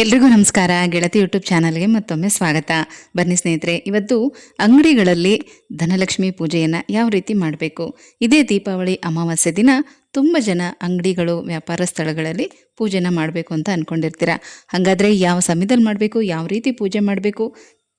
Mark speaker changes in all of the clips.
Speaker 1: ಎಲ್ರಿಗೂ ನಮಸ್ಕಾರ. ಗೆಳತಿ ಯೂಟ್ಯೂಬ್ ಚಾನಲ್ಗೆ ಮತ್ತೊಮ್ಮೆ ಸ್ವಾಗತ. ಬನ್ನಿ ಸ್ನೇಹಿತರೆ, ಇವತ್ತು ಅಂಗಡಿಗಳಲ್ಲಿ ಧನಲಕ್ಷ್ಮಿ ಪೂಜೆಯನ್ನು ಯಾವ ರೀತಿ ಮಾಡಬೇಕು? ಇದೇ ದೀಪಾವಳಿ ಅಮಾವಾಸ್ಯೆ ದಿನ ತುಂಬ ಜನ ಅಂಗಡಿಗಳು, ವ್ಯಾಪಾರ ಸ್ಥಳಗಳಲ್ಲಿ ಪೂಜೆನ ಮಾಡಬೇಕು ಅಂತ ಅಂದ್ಕೊಂಡಿರ್ತೀರ ಹಾಗಾದರೆ ಯಾವ ಸಮಯದಲ್ಲಿ ಮಾಡಬೇಕು? ಯಾವ ರೀತಿ ಪೂಜೆ ಮಾಡಬೇಕು?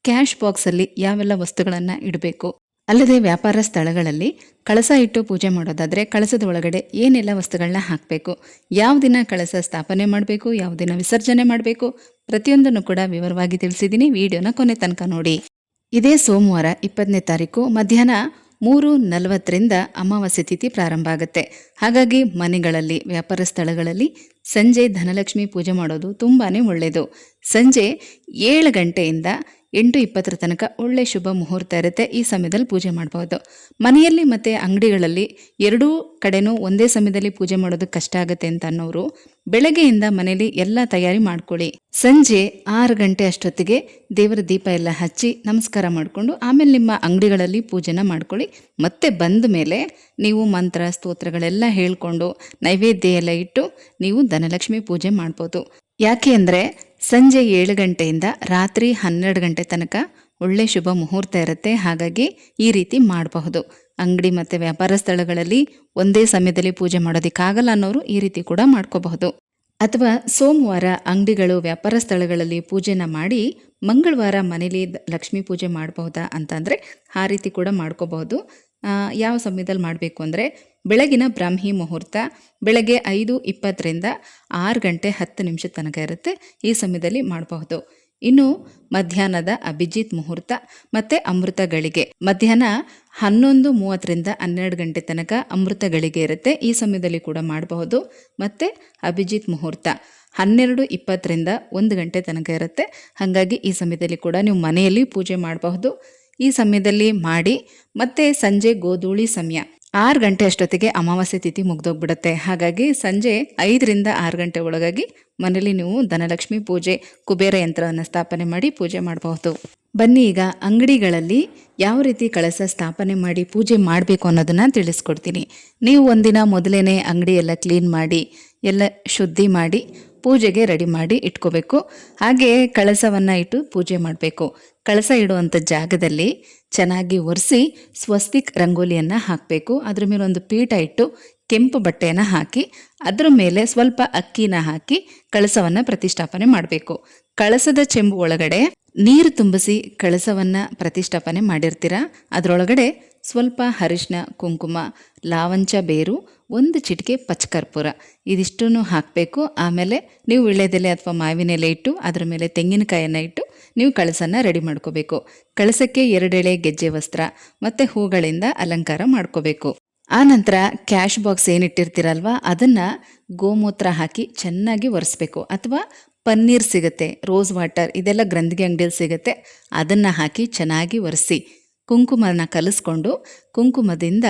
Speaker 1: ಕ್ಯಾಶ್ ಬಾಕ್ಸಲ್ಲಿ ಯಾವೆಲ್ಲ ವಸ್ತುಗಳನ್ನು ಇಡಬೇಕು? ಅಲ್ಲದೆ ವ್ಯಾಪಾರ ಸ್ಥಳಗಳಲ್ಲಿ ಕಳಸ ಇಟ್ಟು ಪೂಜೆ ಮಾಡೋದಾದರೆ ಕಳಸದ ಒಳಗಡೆ ಏನೆಲ್ಲ ವಸ್ತುಗಳನ್ನ ಹಾಕಬೇಕು? ಯಾವ ದಿನ ಕಳಸ ಸ್ಥಾಪನೆ ಮಾಡಬೇಕು? ಯಾವ ದಿನ ವಿಸರ್ಜನೆ ಮಾಡಬೇಕು? ಪ್ರತಿಯೊಂದನ್ನು ಕೂಡ ವಿವರವಾಗಿ ತಿಳಿಸಿದ್ದೀನಿ. ವಿಡಿಯೋನ ಕೊನೆ ತನಕ ನೋಡಿ. ಇದೇ ಸೋಮವಾರ ಇಪ್ಪತ್ತನೇ ತಾರೀಕು, ಮಧ್ಯಾಹ್ನ ಮೂರು ನಲವತ್ತರಿಂದ ಅಮಾವಾಸ್ಯೆ ತಿಥಿ ಪ್ರಾರಂಭ ಆಗುತ್ತೆ. ಹಾಗಾಗಿ ಮನೆಗಳಲ್ಲಿ, ವ್ಯಾಪಾರ ಸ್ಥಳಗಳಲ್ಲಿ ಸಂಜೆ ಧನಲಕ್ಷ್ಮಿ ಪೂಜೆ ಮಾಡೋದು ತುಂಬಾ ಒಳ್ಳೆಯದು. ಸಂಜೆ ಏಳು ಗಂಟೆಯಿಂದ ಎಂಟು ಇಪ್ಪತ್ತರ ತನಕ ಒಳ್ಳೆ ಶುಭ ಮುಹೂರ್ತ ಇರುತ್ತೆ. ಈ ಸಮಯದಲ್ಲಿ ಪೂಜೆ ಮಾಡಬಹುದು ಮನೆಯಲ್ಲಿ ಮತ್ತು ಅಂಗಡಿಗಳಲ್ಲಿ ಎರಡೂ ಕಡೆನೂ ಒಂದೇ ಸಮಯದಲ್ಲಿ ಪೂಜೆ ಮಾಡೋದು ಕಷ್ಟ ಆಗುತ್ತೆ ಅಂತ ಅನ್ನೋರು ಬೆಳಗ್ಗೆಯಿಂದ ಮನೆಯಲ್ಲಿ ಎಲ್ಲ ತಯಾರಿ ಮಾಡ್ಕೊಳ್ಳಿ. ಸಂಜೆ ಆರು ಗಂಟೆ ಅಷ್ಟೊತ್ತಿಗೆ ದೇವರ ದೀಪ ಎಲ್ಲ ಹಚ್ಚಿ ನಮಸ್ಕಾರ ಮಾಡಿಕೊಂಡು ಆಮೇಲೆ ನಿಮ್ಮ ಅಂಗಡಿಗಳಲ್ಲಿ ಪೂಜೆನ ಮಾಡ್ಕೊಳ್ಳಿ. ಮತ್ತೆ ಬಂದ ಮೇಲೆ ನೀವು ಮಂತ್ರ, ಸ್ತೋತ್ರಗಳೆಲ್ಲ ಹೇಳ್ಕೊಂಡು ನೈವೇದ್ಯ ಎಲ್ಲ ಇಟ್ಟು ನೀವು ಧನಲಕ್ಷ್ಮಿ ಪೂಜೆ ಮಾಡ್ಬೋದು. ಯಾಕೆ ಅಂದರೆ ಸಂಜೆ ಏಳು ಗಂಟೆಯಿಂದ ರಾತ್ರಿ ಹನ್ನೆರಡು ಗಂಟೆ ತನಕ ಒಳ್ಳೆ ಶುಭ ಮುಹೂರ್ತ ಇರುತ್ತೆ. ಹಾಗಾಗಿ ಈ ರೀತಿ ಮಾಡಬಹುದು. ಅಂಗಡಿ ಮತ್ತು ವ್ಯಾಪಾರ ಸ್ಥಳಗಳಲ್ಲಿ ಒಂದೇ ಸಮಯದಲ್ಲಿ ಪೂಜೆ ಮಾಡೋದಕ್ಕಾಗಲ್ಲ ಅನ್ನೋರು ಈ ರೀತಿ ಕೂಡ ಮಾಡ್ಕೋಬಹುದು. ಅಥವಾ ಸೋಮವಾರ ಅಂಗಡಿಗಳು, ವ್ಯಾಪಾರ ಸ್ಥಳಗಳಲ್ಲಿ ಪೂಜೆನ ಮಾಡಿ ಮಂಗಳವಾರ ಮನೇಲಿ ಲಕ್ಷ್ಮೀ ಪೂಜೆ ಮಾಡಬಹುದಾ ಅಂತಂದರೆ ಆ ರೀತಿ ಕೂಡ ಮಾಡ್ಕೋಬಹುದು. ಯಾವ ಸಮಯದಲ್ಲಿ ಮಾಡಬೇಕು ಅಂದರೆ ಬೆಳಗಿನ ಬ್ರಾಹ್ಮಿ ಮುಹೂರ್ತ ಬೆಳಗ್ಗೆ ಐದು ಇಪ್ಪತ್ತರಿಂದ ಆರು ಗಂಟೆ ಹತ್ತು ನಿಮಿಷದ ತನಕ ಇರುತ್ತೆ ಈ ಸಮಯದಲ್ಲಿ ಮಾಡಬಹುದು. ಇನ್ನು ಮಧ್ಯಾಹ್ನದ ಅಭಿಜಿತ್ ಮುಹೂರ್ತ ಮತ್ತು ಅಮೃತ ಗಳಿಗೆ ಮಧ್ಯಾಹ್ನ ಹನ್ನೊಂದು ಮೂವತ್ತರಿಂದ ಹನ್ನೆರಡು ಗಂಟೆ ತನಕ ಅಮೃತ ಗಳಿಗೆ ಇರುತ್ತೆ ಈ ಸಮಯದಲ್ಲಿ ಕೂಡ ಮಾಡಬಹುದು. ಮತ್ತು ಅಭಿಜಿತ್ ಮುಹೂರ್ತ ಹನ್ನೆರಡು ಇಪ್ಪತ್ತರಿಂದ ಒಂದು ಗಂಟೆ ತನಕ ಇರುತ್ತೆ. ಹಾಗಾಗಿ ಈ ಸಮಯದಲ್ಲಿ ಕೂಡ ನೀವು ಮನೆಯಲ್ಲಿ ಪೂಜೆ ಮಾಡಬಹುದು. ಈ ಸಮಯದಲ್ಲಿ ಮಾಡಿ ಮತ್ತೆ ಸಂಜೆ ಗೋಧೂಳಿ ಸಮಯ. ಆರು ಗಂಟೆ ಅಷ್ಟೊತ್ತಿಗೆ ಅಮಾವಾಸ್ಯೆ ತಿಥಿ ಮುಗ್ದೋಗ್ಬಿಡುತ್ತೆ. ಹಾಗಾಗಿ ಸಂಜೆ ಐದರಿಂದ ಆರು ಗಂಟೆ ಒಳಗಾಗಿ ಮನೇಲಿ ನೀವು ಧನಲಕ್ಷ್ಮಿ ಪೂಜೆ, ಕುಬೇರ ಯಂತ್ರವನ್ನು ಸ್ಥಾಪನೆ ಮಾಡಿ ಪೂಜೆ ಮಾಡಬಹುದು. ಬನ್ನಿ ಈಗ ಅಂಗಡಿಗಳಲ್ಲಿ ಯಾವ ರೀತಿ ಕಳಸ ಸ್ಥಾಪನೆ ಮಾಡಿ ಪೂಜೆ ಮಾಡಬೇಕು ಅನ್ನೋದನ್ನು ತಿಳಿಸ್ಕೊಡ್ತೀನಿ. ನೀವು ಒಂದಿನ ಮೊದಲೇ ಅಂಗಡಿ ಎಲ್ಲ ಕ್ಲೀನ್ ಮಾಡಿ, ಎಲ್ಲ ಶುದ್ಧಿ ಮಾಡಿ ಪೂಜೆಗೆ ರೆಡಿ ಮಾಡಿ ಇಟ್ಕೋಬೇಕು. ಹಾಗೆ ಕಳಸವನ್ನು ಇಟ್ಟು ಪೂಜೆ ಮಾಡಬೇಕು. ಕಳಸ ಇಡುವಂಥ ಜಾಗದಲ್ಲಿ ಚೆನ್ನಾಗಿ ಒರೆಸಿ ಸ್ವಸ್ತಿಕ್ ರಂಗೋಲಿಯನ್ನು ಹಾಕಬೇಕು. ಅದ್ರ ಮೇಲೆ ಒಂದು ಪೀಠ ಇಟ್ಟು ಕೆಂಪು ಬಟ್ಟೆಯನ್ನು ಹಾಕಿ, ಅದರ ಮೇಲೆ ಸ್ವಲ್ಪ ಅಕ್ಕಿನ ಹಾಕಿ ಕಳಸವನ್ನು ಪ್ರತಿಷ್ಠಾಪನೆ ಮಾಡಬೇಕು. ಕಳಸದ ಚೆಂಬು ಒಳಗಡೆ ನೀರು ತುಂಬಿಸಿ ಕಳಸವನ್ನು ಪ್ರತಿಷ್ಠಾಪನೆ ಮಾಡಿರ್ತೀರ? ಅದರೊಳಗಡೆ ಸ್ವಲ್ಪ ಅರಿಶಿನ ಕುಂಕುಮ, ಲಾವಂಚ ಬೇರು, ಒಂದು ಚಿಟಿಕೆ ಪಚ್ಚಕರ್ಪೂರ ಇದಿಷ್ಟೂ ಹಾಕಬೇಕು. ಆಮೇಲೆ ನೀವು ವಿಳ್ಯದೆಲೆ ಅಥವಾ ಮಾವಿನ ಎಲೆ ಇಟ್ಟು ಅದರ ಮೇಲೆ ತೆಂಗಿನಕಾಯನ್ನು ಇಟ್ಟು ನೀವು ಕಳಸನ್ನು ರೆಡಿ ಮಾಡ್ಕೋಬೇಕು. ಕಳಸಕ್ಕೆ ಎರಡೆಳೆ ಗೆಜ್ಜೆ ವಸ್ತ್ರ, ಮತ್ತು ಹೂಗಳಿಂದ ಅಲಂಕಾರ ಮಾಡ್ಕೋಬೇಕು. ಆ ನಂತರ ಕ್ಯಾಶ್ ಬಾಕ್ಸ್ ಏನಿಟ್ಟಿರ್ತೀರಲ್ವ, ಅದನ್ನು ಗೋಮೂತ್ರ ಹಾಕಿ ಚೆನ್ನಾಗಿ ಒರೆಸ್ಬೇಕು. ಅಥವಾ ಪನ್ನೀರ್ ಸಿಗುತ್ತೆ, ರೋಸ್ ವಾಟರ್, ಇದೆಲ್ಲ ಗ್ರಂಥಿಗೆ ಅಂಗಡಿಯಲ್ಲಿ ಸಿಗುತ್ತೆ, ಅದನ್ನು ಹಾಕಿ ಚೆನ್ನಾಗಿ ಒರೆಸಿ. ಕುಂಕುಮನ ಕಲಿಸ್ಕೊಂಡು ಕುಂಕುಮದಿಂದ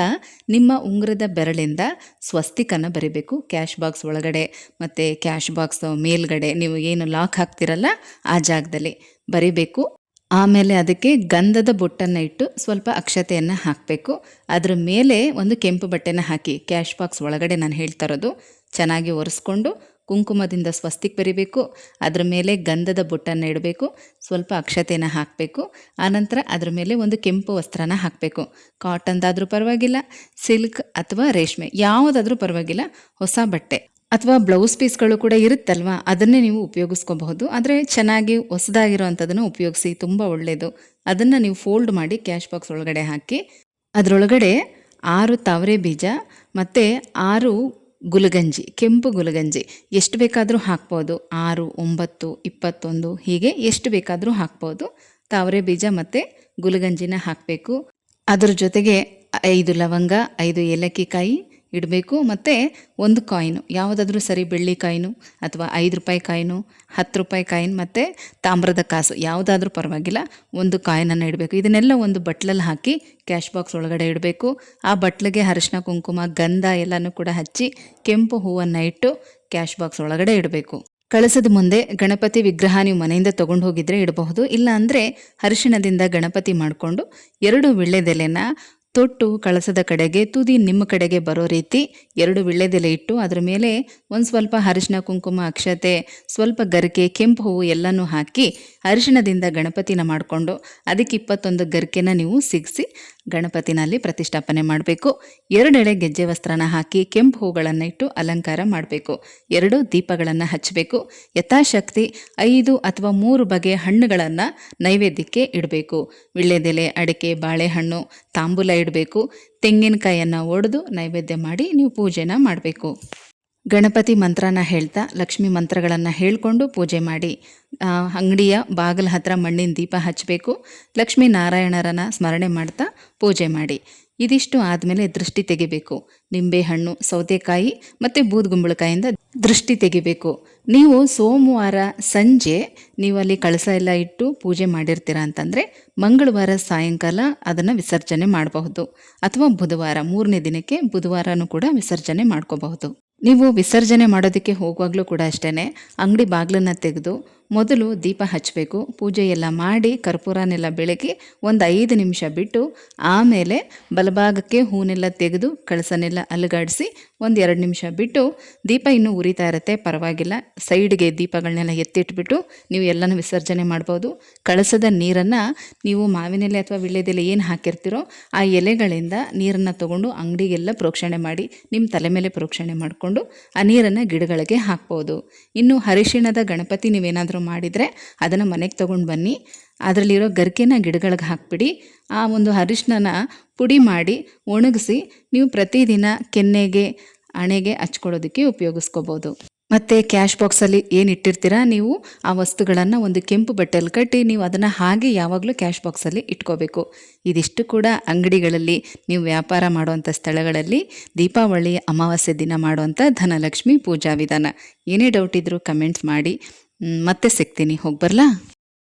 Speaker 1: ನಿಮ್ಮ ಉಂಗುರದ ಬೆರಳಿಂದ ಸ್ವಸ್ತಿಕನ್ನು ಬರಿಬೇಕು, ಕ್ಯಾಶ್ ಬಾಕ್ಸ್ ಒಳಗಡೆ ಮತ್ತು ಕ್ಯಾಶ್ ಬಾಕ್ಸ್ ಮೇಲ್ಗಡೆ ನೀವು ಏನು ಲಾಕ್ ಹಾಕ್ತಿರಲ್ಲ ಆ ಜಾಗದಲ್ಲಿ ಬರಿಬೇಕು. ಆಮೇಲೆ ಅದಕ್ಕೆ ಗಂಧದ ಬೊಟ್ಟನ್ನು ಇಟ್ಟು ಸ್ವಲ್ಪ ಅಕ್ಷತೆಯನ್ನು ಹಾಕಬೇಕು. ಅದರ ಮೇಲೆ ಒಂದು ಕೆಂಪು ಬಟ್ಟೆನ ಹಾಕಿ, ಕ್ಯಾಶ್ ಬಾಕ್ಸ್ ಒಳಗಡೆ ನಾನು ಹೇಳ್ತಾ ಇರೋದು ಚೆನ್ನಾಗಿ ಒರೆಸ್ಕೊಂಡು ಕುಂಕುಮದಿಂದ ಸ್ವಸ್ತಿಕ್ ಬರಿಬೇಕು, ಅದರ ಮೇಲೆ ಗಂಧದ ಬೊಟ್ಟನ್ನು ಇಡಬೇಕು, ಸ್ವಲ್ಪ ಅಕ್ಷತೆನ ಹಾಕಬೇಕು, ಆನಂತರ ಅದರ ಮೇಲೆ ಒಂದು ಕೆಂಪು ವಸ್ತ್ರನ ಹಾಕಬೇಕು. ಕಾಟನ್ದಾದರೂ ಪರವಾಗಿಲ್ಲ ಸಿಲ್ಕ್ ಅಥವಾ ರೇಷ್ಮೆ, ಯಾವುದಾದ್ರೂ ಪರವಾಗಿಲ್ಲ, ಹೊಸ ಬಟ್ಟೆ ಅಥವಾ ಬ್ಲೌಸ್ ಪೀಸ್ಗಳು ಕೂಡ ಇರುತ್ತಲ್ವಾ, ಅದನ್ನೇ ನೀವು ಉಪಯೋಗಿಸ್ಕೋಬಹುದು. ಆದರೆ ಚೆನ್ನಾಗಿ ಹೊಸದಾಗಿರೋವಂಥದ್ದನ್ನು ಉಪಯೋಗಿಸಿ, ತುಂಬ ಒಳ್ಳೆಯದು ಅದನ್ನು ನೀವು ಫೋಲ್ಡ್ ಮಾಡಿ ಕ್ಯಾಶ್ ಬಾಕ್ಸ್ ಒಳಗಡೆ ಹಾಕಿ, ಅದರೊಳಗಡೆ ಆರು ತಾವರೆ ಬೀಜ ಮತ್ತು ಆರು ಗುಲಗಂಜಿ, ಕೆಂಪು ಗುಲಗಂಜಿ. ಎಷ್ಟು ಬೇಕಾದರೂ ಹಾಕ್ಬೋದು. ಆರು, ಒಂಬತ್ತು, ಇಪ್ಪತ್ತೊಂದು, ಹೀಗೆ ಎಷ್ಟು ಬೇಕಾದರೂ ಹಾಕ್ಬೋದು. ತಾವರೆ ಬೀಜ ಮತ್ತು ಗುಲಗಂಜಿನ ಹಾಕಬೇಕು. ಅದರ ಜೊತೆಗೆ ಐದು ಲವಂಗ, ಐದು ಏಲಕ್ಕಿ ಕಾಯಿ ಇಡಬೇಕು. ಮತ್ತು ಒಂದು ಕಾಯಿನು. ಯಾವುದಾದ್ರೂ ಸರಿ ಬೆಳ್ಳಿ ಕಾಯಿನು ಅಥವಾ ಐದು ರೂಪಾಯಿ ಕಾಯಿನು, ಹತ್ತು ರೂಪಾಯಿ ಕಾಯಿನ್ ಮತ್ತು ತಾಮ್ರದ ಕಾಸು, ಯಾವುದಾದ್ರೂ ಪರವಾಗಿಲ್ಲ ಒಂದು ಕಾಯಿನನ್ನು ಇಡಬೇಕು. ಇದನ್ನೆಲ್ಲ ಒಂದು ಬಟ್ಲಲ್ಲಿ ಹಾಕಿ ಕ್ಯಾಶ್ ಬಾಕ್ಸ್ ಒಳಗಡೆ ಇಡಬೇಕು. ಆ ಬಟ್ಲಿಗೆ ಅರಿಶಿನ ಕುಂಕುಮ, ಗಂಧ ಎಲ್ಲನೂ ಕೂಡ ಹಚ್ಚಿ ಕೆಂಪು ಹೂವನ್ನು ಇಟ್ಟು ಕ್ಯಾಶ್ ಬಾಕ್ಸ್ ಒಳಗಡೆ ಇಡಬೇಕು. ಕಳಸದ ಮುಂದೆ ಗಣಪತಿ ವಿಗ್ರಹ ನೀವು ಮನೆಯಿಂದ ತಗೊಂಡು ಹೋಗಿದ್ರೆ ಇಡಬಹುದು. ಇಲ್ಲ ಅಂದರೆ ಅರಿಶಿಣದಿಂದ ಗಣಪತಿ ಮಾಡಿಕೊಂಡು ಎರಡು ವಿಳ್ಳೆದೆಲೆನ ತೊಟ್ಟು ಕಳಸದ ಕಡೆಗೆ, ತುದಿ ನಿಮ್ಮ ಕಡೆಗೆ ಬರೋ ರೀತಿ ಎರಡು ವಿಳ್ಳೆದೆಲೆ ಇಟ್ಟು ಅದರ ಮೇಲೆ ಒಂದು ಸ್ವಲ್ಪ ಅರಿಶಿನ ಕುಂಕುಮ, ಅಕ್ಷತೆ, ಸ್ವಲ್ಪ ಗರಿಕೆ, ಕೆಂಪು ಹೂವು ಎಲ್ಲನೂ ಹಾಕಿ ಅರಿಶಿಣದಿಂದ ಗಣಪತಿನ ಮಾಡಿಕೊಂಡು ಅದಕ್ಕೆ ಇಪ್ಪತ್ತೊಂದು ಗರಿಕೆನ ನೀವು ಸಿಗಿಸಿ ಗಣಪತಿನಲ್ಲಿ ಪ್ರತಿಷ್ಠಾಪನೆ ಮಾಡಬೇಕು. ಎರಡೆಳೆ ಗೆಜ್ಜೆ ವಸ್ತ್ರನ ಹಾಕಿ ಕೆಂಪು ಹೂಗಳನ್ನು ಇಟ್ಟು ಅಲಂಕಾರ ಮಾಡಬೇಕು. ಎರಡು ದೀಪಗಳನ್ನು ಹಚ್ಚಬೇಕು ಯಥಾಶಕ್ತಿ ಐದು ಅಥವಾ ಮೂರು ಬಗೆಯ ಹಣ್ಣುಗಳನ್ನು ನೈವೇದ್ಯಕ್ಕೆ ಇಡಬೇಕು. ವಿಳ್ಳೆದೆಲೆ, ಅಡಿಕೆ, ಬಾಳೆಹಣ್ಣು, ತಾಂಬೂಲ ಇಡಬೇಕು. ತೆಂಗಿನಕಾಯಿಯನ್ನು ಒಡೆದು ನೈವೇದ್ಯ ಮಾಡಿ ನೀವು ಪೂಜೆನ ಮಾಡಬೇಕು. ಗಣಪತಿ ಮಂತ್ರನ ಹೇಳ್ತಾ ಲಕ್ಷ್ಮಿ ಮಂತ್ರಗಳನ್ನು ಹೇಳಿಕೊಂಡು ಪೂಜೆ ಮಾಡಿ. ಅಂಗಡಿಯ ಬಾಗಿಲ ಹತ್ರ ಮಣ್ಣಿನ ದೀಪ ಹಚ್ಚಬೇಕು ಲಕ್ಷ್ಮೀ ನಾರಾಯಣರನ್ನು ಸ್ಮರಣೆ ಮಾಡ್ತಾ ಪೂಜೆ ಮಾಡಿ. ಇದಿಷ್ಟು ಆದಮೇಲೆ ದೃಷ್ಟಿ ತೆಗಿಬೇಕು. ನಿಂಬೆಹಣ್ಣು ಸೌತೆಕಾಯಿ ಮತ್ತು ಬೂದ್ಗುಂಬಳಕಾಯಿಂದ ದೃಷ್ಟಿ ತೆಗಿಬೇಕು. ನೀವು ಸೋಮವಾರ ಸಂಜೆ ನೀವು ಅಲ್ಲಿ ಕಳಸ ಎಲ್ಲ ಇಟ್ಟು ಪೂಜೆ ಮಾಡಿರ್ತೀರ ಅಂತಂದರೆ ಮಂಗಳವಾರ ಸಾಯಂಕಾಲ ಅದನ್ನು ವಿಸರ್ಜನೆ ಮಾಡಬಹುದು. ಅಥವಾ ಬುಧವಾರ ಮೂರನೇ ದಿನಕ್ಕೆ ಬುಧವಾರನೂ ಕೂಡ ವಿಸರ್ಜನೆ ಮಾಡ್ಕೋಬಹುದು. ನೀವು ವಿಸರ್ಜನೆ ಮಾಡೋದಕ್ಕೆ ಹೋಗುವಾಗಲೂ ಕೂಡ ಅಷ್ಟೇ ಅಂಗಡಿ ಬಾಗಿಲನ್ನು ತೆಗೆದು ಮೊದಲು ದೀಪ ಹಚ್ಚಬೇಕು, ಪೂಜೆ ಎಲ್ಲ ಮಾಡಿ ಕರ್ಪೂರನೆಲ್ಲ ಬೆಳಗಿ ಒಂದು ಐದು ನಿಮಿಷ ಬಿಟ್ಟು ಆಮೇಲೆ ಬಲಭಾಗಕ್ಕೆ ಹೂನೆಲ್ಲ ತೆಗೆದು ಕಳಸನೆಲ್ಲ ಅಲುಗಾಡಿಸಿ ಒಂದು ಎರಡು ನಿಮಿಷ ಬಿಟ್ಟು ದೀಪ ಇನ್ನೂ ಉರಿತಾ ಇರುತ್ತೆ, ಪರವಾಗಿಲ್ಲ. ಸೈಡ್ಗೆ ದೀಪಗಳನ್ನೆಲ್ಲ ಎತ್ತಿಟ್ಬಿಟ್ಟು ನೀವು ಎಲ್ಲನೂ ವಿಸರ್ಜನೆ ಮಾಡ್ಬೋದು. ಕಳಸದ ನೀರನ್ನು ನೀವು ಮಾವಿನೆಲೆ ಅಥವಾ ವಿಳ್ಳೆದೆಲೆ ಏನು ಹಾಕಿರ್ತೀರೋ ಆ ಎಲೆಗಳಿಂದ ನೀರನ್ನು ತಗೊಂಡು ಅಂಗಡಿಗೆಲ್ಲ ಪ್ರೋಕ್ಷಣೆ ಮಾಡಿ ನಿಮ್ಮ ತಲೆ ಮೇಲೆ ಪ್ರೋಕ್ಷಣೆ ಮಾಡಿಕೊಂಡು ಆ ನೀರನ್ನು ಗಿಡಗಳಿಗೆ ಹಾಕ್ಬೋದು. ಇನ್ನು ಹರಿಶಿಣದ ಗಣಪತಿ ನೀವೇನಾದರೂ ಮಾಡಿದರೆ ಅದನ್ನು ಮನೆಗೆ ತೊಗೊಂಡು ಬನ್ನಿ. ಅದರಲ್ಲಿರೋ ಗರಿಕೆನ ಗಿಡಗಳಿಗೆ ಹಾಕ್ಬಿಡಿ. ಆ ಒಂದು ಅರಿಶಿನ ಪುಡಿ ಮಾಡಿ ಒಣಗಿಸಿ ನೀವು ಪ್ರತಿದಿನ ಕೆನ್ನೆಗೆ ಹಣೆಗೆ ಹಚ್ಕೊಳ್ಳೋದಕ್ಕೆ ಉಪಯೋಗಿಸ್ಕೋಬೋದು. ಮತ್ತು ಕ್ಯಾಶ್ ಬಾಕ್ಸಲ್ಲಿ ಏನು ಇಟ್ಟಿರ್ತೀರಾ ನೀವು? ಆ ವಸ್ತುಗಳನ್ನು ಒಂದು ಕೆಂಪು ಬಟ್ಟೆಯಲ್ಲಿ ಕಟ್ಟಿ ನೀವು ಅದನ್ನು ಹಾಗೆ ಯಾವಾಗಲೂ ಕ್ಯಾಶ್ ಬಾಕ್ಸಲ್ಲಿ ಇಟ್ಕೋಬೇಕು. ಇದಿಷ್ಟು ಕೂಡ ಅಂಗಡಿಗಳಲ್ಲಿ ನೀವು ವ್ಯಾಪಾರ ಮಾಡುವಂಥ ಸ್ಥಳಗಳಲ್ಲಿ ದೀಪಾವಳಿ ಅಮಾವಾಸ್ಯೆ ದಿನ ಮಾಡುವಂಥ ಧನಲಕ್ಷ್ಮಿ ಪೂಜಾ ವಿಧಾನ. ಏನೇ ಡೌಟ್ ಇದ್ದರೂ ಕಮೆಂಟ್ಸ್ ಮಾಡಿ. ಮತ್ತೆ ಸಿಗ್ತೀನಿ. ಹೋಗಿ ಬರಲಾ?